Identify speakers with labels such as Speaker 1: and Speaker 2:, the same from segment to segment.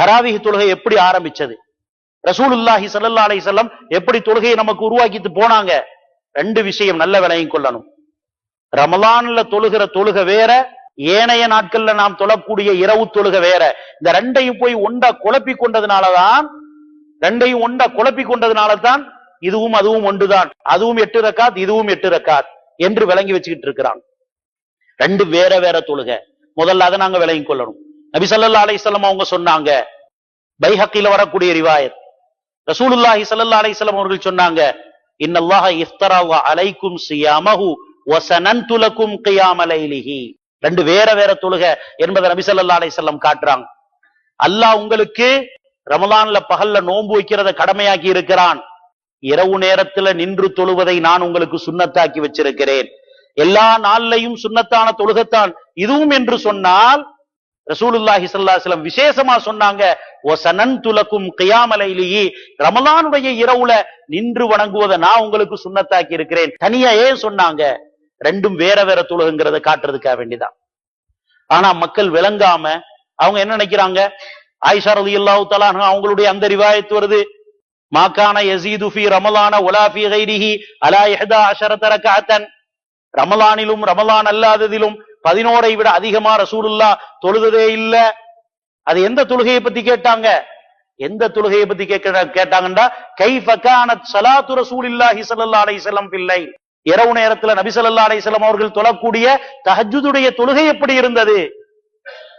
Speaker 1: தராவிக தொழுகை எப்படி ஆரம்பிச்சது? ரசூலுல்லாஹி சல்லா அலைஹி செல்லம் எப்படி தொழுகையை நமக்கு உருவாக்கிட்டு போனாங்க? ரெண்டு விஷயம் நல்ல விலையும் கொள்ளணும். ரமலான்ல தொழுகிற தொழுகை வேற ஏனைய நாட்கள்ல நாம் தொழக்கூடிய இரவு தொழுகை வேற. இந்த ரெண்டையும் போய் ஒண்டா குழப்பி கொண்டதுனாலதான் ரெண்டையும் ஒண்டா குழப்பி கொண்டதுனாலதான் இதுவும் அதுவும் ஒன்றுதான். அதுவும் எட்டு ரக்காத் இதுவும் எட்டு ரக்காத் என்று விளங்கி வச்சுக்கிட்டு இருக்கிறான் ரெண்டு வேற வேற தொழுகை. முதல்ல அதை நாங்க விளங்கி கொள்ளணும். நபிசல்லா அலிஸ்லாம் அவங்க சொன்னாங்க. பைஹக்கில வரக்கூடிய ரிவாயத். ரசூலுல்லாஹி சல்லா அலிஸ்லாம் அவர்கள் சொன்னாங்க இன்னல்லாஹ இஃப்தரா அலைக்கும் சியாமஹு ரெண்டு வேற வேற தொழுகை என்பதை நபிசல்லா அலிஸ்லாம் காட்டுறாங்க. அல்லாஹ் உங்களுக்கு ரமலான்ல பகல்ல நோன்பு வைக்கிறத கடமையாக்கி இருக்கிறான். இரவு நேரத்துல நின்று தொழுவதை நான் உங்களுக்கு சுண்ணத்தாக்கி வச்சிருக்கிறேன். எல்லா நாள்லையும் சுண்ணத்தான தொழுகத்தான் இதுவும் என்று சொன்னால் ரசூலுல்லாஹி ஸல்லல்லாஹு விசேஷமா சொன்னாங்க துலக்கும் கியாமலைலியி ரமலானுடைய இரவுல நின்று வணங்குவதை நான் உங்களுக்கு சுண்ணத்தாக்கி இருக்கிறேன். தனியா ஏன் சொன்னாங்க? ரெண்டும் வேற வேற தொழுகுங்கிறத காட்டுறதுக்காக வேண்டிதான். ஆனா மக்கள் விளங்காம அவங்க என்ன நினைக்கிறாங்க? ஆயிஷா ரலியல்லாஹு அல்லாஹு தலான் அவங்களுடைய அந்த ரிவாயத்து வருது. மாக்கான யசீது ஃபி ரமலான வலா கைரிஹி அலா எஹதா அஷரத ரமலானிலும் ரமலான் அல்லாததிலும் பதினோரை விட அதிகமா ரசூலுல்லா தொழுததே இல்ல. அது எந்த தொழுகையை பத்தி கேட்டாங்க? எந்த தொழுகையை பத்தி கேட்க கேட்டாங்கண்டா கைஃப கானத் ரசூலில்லாஹி ஸல்லல்லாஹு அலைஹி வஸல்லம் பிள்ளை இரவு நேரத்துல நபி ஸல்லல்லாஹு அலைஹி வஸல்லம் அவர்கள் தொழக்கூடிய தஹஜ்ஜுடைய தொழுகை எப்படி இருந்தது?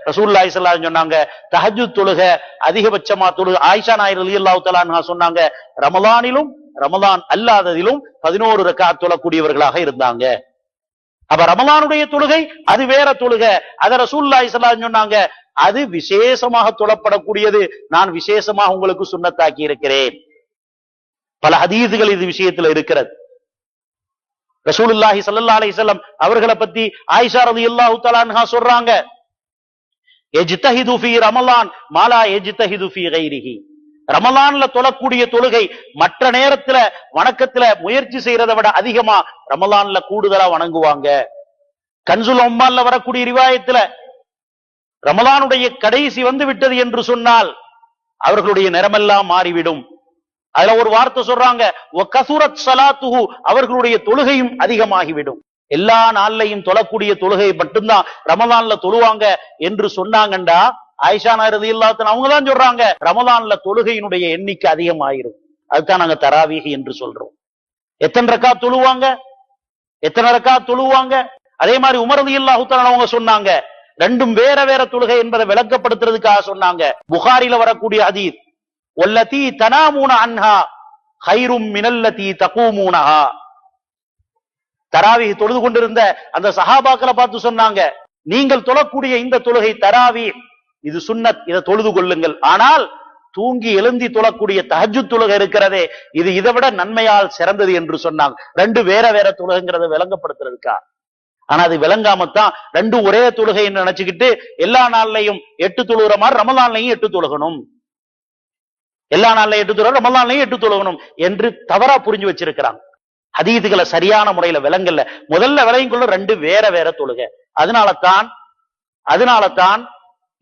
Speaker 1: ரசூலுல்லாஹி ஸல்லல்லாஹு சொன்னாங்க தஹஜ்ஜுத் தொழுகை அதிகபட்சமா தொழுக. ஆயிஷா நாயர் ரலியல்லாஹு தஆலா சொன்னாங்க ரமலானிலும் ரமலான் அல்லாததிலும் பதினோரு ரக்கா தொழக்கூடியவர்களாக இருந்தாங்க. அப்ப ரமலானுடைய தொழுகை அது வேற தொழுகை. அத ரசூலுல்லாஹி சொன்னாங்க அது விசேஷமாக தொழப்படக்கூடியது. நான் விசேஷமாக உங்களுக்கு சுண்ணத்தாக்கி இருக்கிறேன். பல ஹதீதுகள் இது விஷயத்துல இருக்கிறது. ரசூலுல்லாஹி சல்லா அலிசல்லம் அவர்களை பத்தி ஆயிஷா ரலியல்லாஹு தஆலா அன்ஹா சொல்றாங்க எஜ்தஹிது ஃபீ ரமலான் மாலா எஜ்தஹிது ஃபீ கைரிஹி. ரமலான்ல தொழக்கூடிய தொழுகை மற்ற நேரத்துல வணக்கத்துல முயற்சி செய்யறதை விட அதிகமா ரமலான்ல கூடுதலா வணங்குவாங்க. கன்சுல் உம்மால்ல வரக்கூடிய ரிவாயத்துல ரமலானுடைய கடைசி வந்து விட்டது என்று சொன்னால் அவர்களுடைய நிறமெல்லாம் மாறிவிடும். அதுல ஒரு வார்த்தை சொல்றாங்க அவர்களுடைய தொழுகையும் அதிகமாகிவிடும். எல்லா நாள்லையும் தொழக்கூடிய தொழுகை மட்டும்தான் ரமலான்ல தொழுவாங்க என்று சொன்னாங்கண்டா ஆயிஷா நருதி இல்லாத்தன் அவங்க தான் சொல்றாங்க. ரமதான்ல தொழுகையினுடைய எண்ணிக்கை அதிகமாயிரும். அதுதான் நாங்க தராவீகி என்று சொல்றோம். எத்தனை ரக்கா தொழுவாங்க? எத்தனை ரக்கா தொழுவாங்க? அதே மாதிரி உமரது இல்லாஹுத்தன் அவங்க சொன்னாங்க. ரெண்டும் வேற வேற தொழுகை என்பதை விளக்கப்படுத்துறதுக்காக சொன்னாங்க. புகாரில வரக்கூடிய அதீத் ஒல்லதி தனாமூன அன்ஹா ஹைரும் மினல்லதி தகூமூனஹா. தராவி தொழுது கொண்டிருந்த அந்த சஹாபாக்களை பார்த்து சொன்னாங்க நீங்கள் தொழக்கூடிய இந்த தொழுகை தராவி இது சுண்ணத் இதை தொழுது கொள்ளுங்கள். ஆனால் தூங்கி எழுந்தி தொழக்கூடிய தஹஜு துலக இருக்கிறதே இது இதை விட நன்மையால் சிறந்தது என்று சொன்னாங்க. ரெண்டு வேற வேற துலகங்கிறத விளங்கப்படுத்துறதுக்கா? ஆனா அது விளங்காமத்தான் ரெண்டும் ஒரே தொழுகைன்னு நினைச்சுக்கிட்டு எல்லா நாள்லையும் எட்டு தொழுகிற மாதிரி ரமலான்லையும் எட்டு தொழுகணும். எல்லா நாள்லையும் எட்டு தொழுக ரமலான்லையும் எட்டு தொழுகணும் என்று தவறா புரிஞ்சு வச்சிருக்கிறாங்க. அதீதுகளை சரியான முறையில விளங்கல. முதல்ல விளையும் கொள்ள ரெண்டு வேற வேற தொழுகை. அதனால தான் அதனால தான்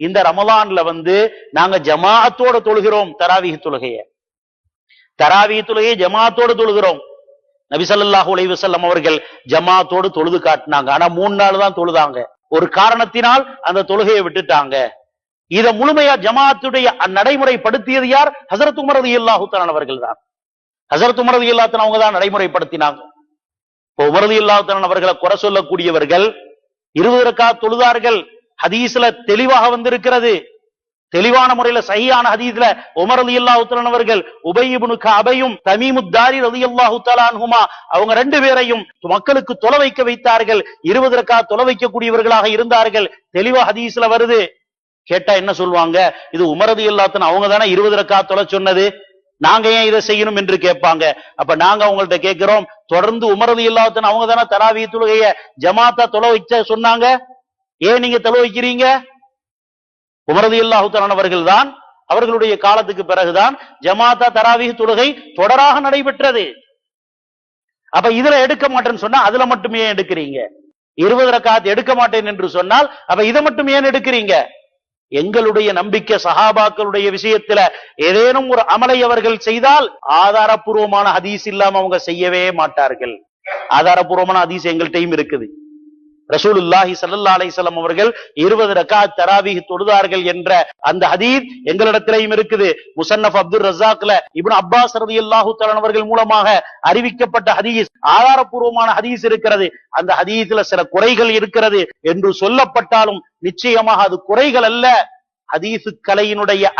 Speaker 1: இந்த ரமலான்ல வந்து நாங்க ஜமாஅத்தோட தொழுகிறோம் தராவிக தொழுகைய. தராவிக தொழுகையை ஜமாஅத்தோட தொழுகிறோம். நபி ஸல்லல்லாஹு அவர்கள் ஜமாத்தோடு தொழுது காட்டினாங்க. ஆனா மூணு நாள் தான் தொழுதாங்க. ஒரு காரணத்தினால் அந்த தொழுகையை விட்டுட்டாங்க. இத முழுமையா ஜமாஅத்துடைய நடைமுறைப்படுத்தியது யார்? ஹசரத் உமரது ரலியல்லாஹு அவர்கள் தான். ஹசரத் உமரது இல்லாத்தன் அவங்க தான் நடைமுறைப்படுத்தினாங்க. இப்போ உமரது இல்லாத்தன் அவர்களை குறை சொல்லக்கூடியவர்கள் இருபது ரக்கா தொழுதார்கள். ஹதீஸ்ல தெளிவாக வந்திருக்கிறது. தெளிவான முறையில சகியான ஹதீஸ்ல உமர் அலி தஆலா அவர்கள் உபை அபையும் கஅபையும் தமீமுத்தாரி ரலியல்லாஹு தஆலா அன்ஹுமா அவங்க ரெண்டு பேரையும் மக்களுக்கு தொலை வைக்க வைத்தார்கள். இருபது ரக்கா தொலை வைக்கக்கூடியவர்களாக இருந்தார்கள். தெளிவா ஹதீஸ்ல வருது. கேட்டா என்ன சொல்லுவாங்க? இது உமரது இல்லாத்தன் அவங்க தானே இருபது ரக்கா தொலை சொன்னது? நாங்க ஏன் இதை செய்யணும் என்று கேட்பாங்க. அப்ப நாங்க அவங்கள்ட்ட கேட்கிறோம் தொடர்ந்து உமரது இல்லாத்தன் அவங்க தானே தராவி தொழுகைய ஜமாத்தா தொலை வைச்ச சொன்னாங்க? ஏன் நீங்க தலை வைக்கிறீங்க? உமரது இல்லாஹுத்தன் அவர்கள் தான் அவர்களுடைய காலத்துக்கு பிறகுதான் ஜமாத்தா தராவி தொழுகை தொடராக நடைபெற்றது. அப்ப இதுல எடுக்க மாட்டேன்னு சொன்னா அதுல மட்டும் ஏன் எடுக்கிறீங்க? இருபது ரக்காத்து எடுக்க மாட்டேன் என்று சொன்னால் அப்ப இதை மட்டும் ஏன் எடுக்கிறீங்க? எங்களுடைய நம்பிக்கை சஹாபாக்களுடைய விஷயத்துல ஏதேனும் ஒரு அமலை அவர்கள் செய்தால் ஆதாரபூர்வமான ஹதீஸ் இல்லாம அவங்க செய்யவே மாட்டார்கள். ஆதாரபூர்வமான ஹதீஸ் எங்கள்கிட்டையும் இருக்குது. ரசூலுல்லாஹி ஸல்லல்லாஹு அலைஹி அவர்கள் இருபது ரக்கா தராவி தொழுதார்கள் என்ற அந்த ஹதீத் எங்களிடத்திலேயும் இருக்குது. முசன்னப் அப்துல் ரசாக்ல இப்னு அப்பாஸ் சரதி அல்லாஹு அவர்கள் மூலமாக அறிவிக்கப்பட்ட ஹதீஸ் ஆதாரபூர்வமான ஹதீஸ் இருக்கிறது. அந்த ஹதீஸ்ல சில குறைகள் இருக்கிறது. என்று சொல்லப்பட்டாலும் நிச்சயமாக அது குறைகள் அல்ல. ஹதீசு கலையினுடைய